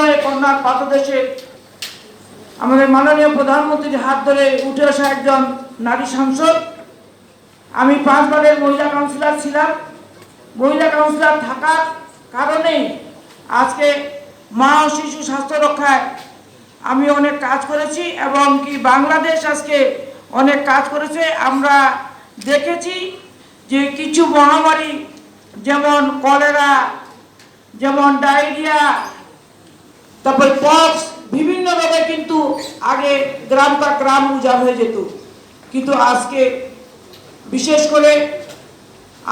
কন্যার পাদদেশে। আমাদের মাননীয় প্রধানমন্ত্রীর হাত ধরে উঠে আসা একজন নারী সাংসদ। আমি পাঁচবারের মহিলা কাউন্সিলর ছিলাম। মহিলা কাউন্সিলর থাকার কারণেই আজকে মা ও শিশু স্বাস্থ্য রক্ষায় আমি অনেক কাজ করেছি এবং কি বাংলাদেশ আজকে অনেক কাজ করেছে। আমরা দেখেছি যে কিছু মহামারী, যেমন কলেরা, যেমন ডায়রিয়া তারপর পক্স বিভিন্ন রোগে কিন্তু আগে গ্রাম কা গ্রাম উজাড় হয়ে যেত। কিন্তু আজকে বিশেষ করে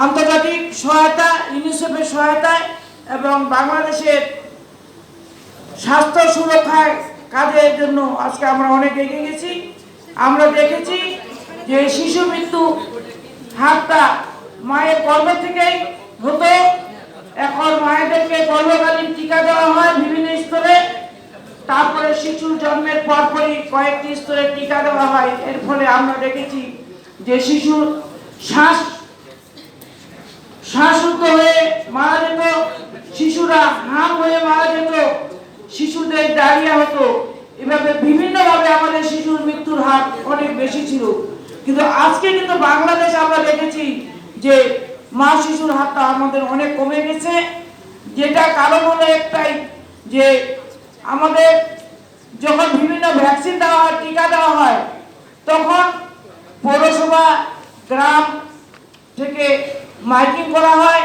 আন্তর্জাতিক সহায়তা ইউনিসেফের সহায়তায় এবং বাংলাদেশের স্বাস্থ্য সুরক্ষায় কাজের জন্য আজকে আমরা অনেক এগিয়ে গেছি। আমরা দেখেছি যে শিশু মৃত্যু হারটা মায়ের গর্ভ থেকেই হতো। এখন মায়েদেরকে গর্ভকালীন টিকা দেওয়া হয়। তারপরে শিশুর জন্মের পরপরই কয়েকটি স্তরে টিকা দেওয়া হয়। এর ফলে আমরা দেখেছি যে শিশুর শ্বাস শ্বাসরুদ্ধ হয়ে মারা যেত, শিশুরা হাম হয়ে মারা যেত, শিশুদের ডায়রিয়া হতো। এভাবে বিভিন্নভাবে আমাদের শিশুর মৃত্যুর হার অনেক বেশি ছিল। কিন্তু আজকে কিন্তু বাংলাদেশ আমরা দেখেছি যে মা শিশুর হারটা আমাদের অনেক কমে গেছে। যেটা কারণ হলো একটাই যে আমাদের যখন বিভিন্ন ভ্যাকসিন দেওয়া হয়, টিকা দেওয়া হয়, তখন পৌরসভা, গ্রাম থেকে মাইকিং করা হয়,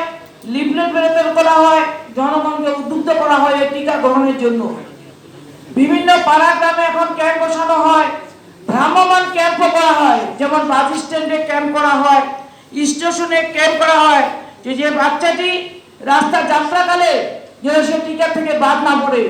লিফলেট বিতরণ করা হয়, জনগণকে উদ্বুদ্ধ করা হয় এই টিকা গ্রহণের জন্য। বিভিন্ন পাড়া গ্রামে এখন ক্যাম্প বসানো হয় ভ্রাম্যমান ক্যাম্পও করা হয়, যেমন বাস স্ট্যান্ডে ক্যাম্প করা হয়, স্টেশনে ক্যাম্প করা হয়, যে যে বাচ্চাটি রাস্তা যাত্রাকালে যেন সে টিকা থেকে বাদ না পড়ে।